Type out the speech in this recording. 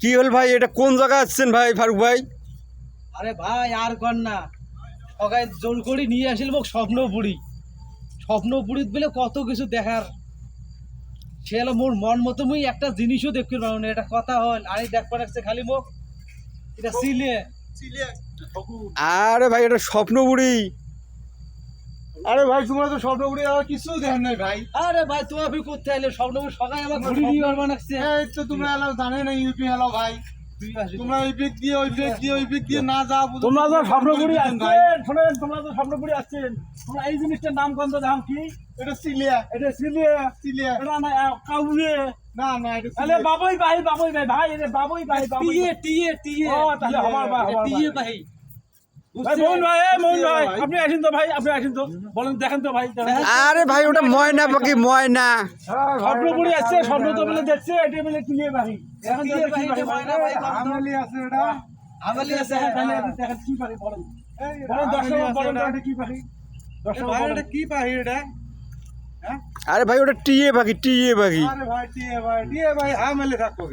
কি হল ভাই? এটা কোন জায়গা আসছেন ভাই ফারুক ভাই? আরে ভাই আর কর না। সকাল জোর করে নিয়ে আসিল মোক স্বপ্ন বুড়ি স্বপ্ন বুড়িত বলে কত কিছু দেখার। সে হলো মোর মন মতো মুই একটা জিনিসও দেখতে পারব না এটা কথা হল। আরে দেখতে রাখছে খালি মোক। এটা সিলে আরে ভাই এটা স্বপ্ন বুড়ি আরে ভাই তোমরা তো স্বপ্ন উড়ে আর কিছু দেখেন নাই ভাই। আরে ভাই তুমি আপনি করতে আইলে স্বপ্ন বুড়ি সকালে আমার ঘুরি দিয়ে পারবা নাকছে এই তো তোমরা এলাও জানে না ইউপি এলাও ভাই। তোমরা ওই পিক দিয়ে ওই পিক দিয়ে ওই পিক দিয়ে না যাও তোমরা তো স্বপ্নপুরি আসছেন শোনেন তোমরা তো স্বপ্নপুরি আসছেন। তোমরা এই জিনিসটার নাম কোন তো দাম কি? এটা সিলিয়া। এটা সিলিয়ে। সিলিয়া। এটা না কাউরে। না না এটা সিলিয়া। বাবুই ভাই বাবুই ভাই ভাই এটা বাবুই ভাই বাবুই টিয়ে টিয়ে টিয়ে। ও, তাহলে আমার ভাই, টিয়ে ভাই। আরে ভাই ওটা ময়না পাখি ময়না। স্বপ্নপুরি আসছে স্বপ্ন তো বলে দেখছে এটা বলে টিয়ে ভাই কি আরে ভাই ওটা টিয়ে পাখি টিয়ে পাখি। আরে ভাই টিয়ে ভাই টিয়ে ভাই আমলি থাকো।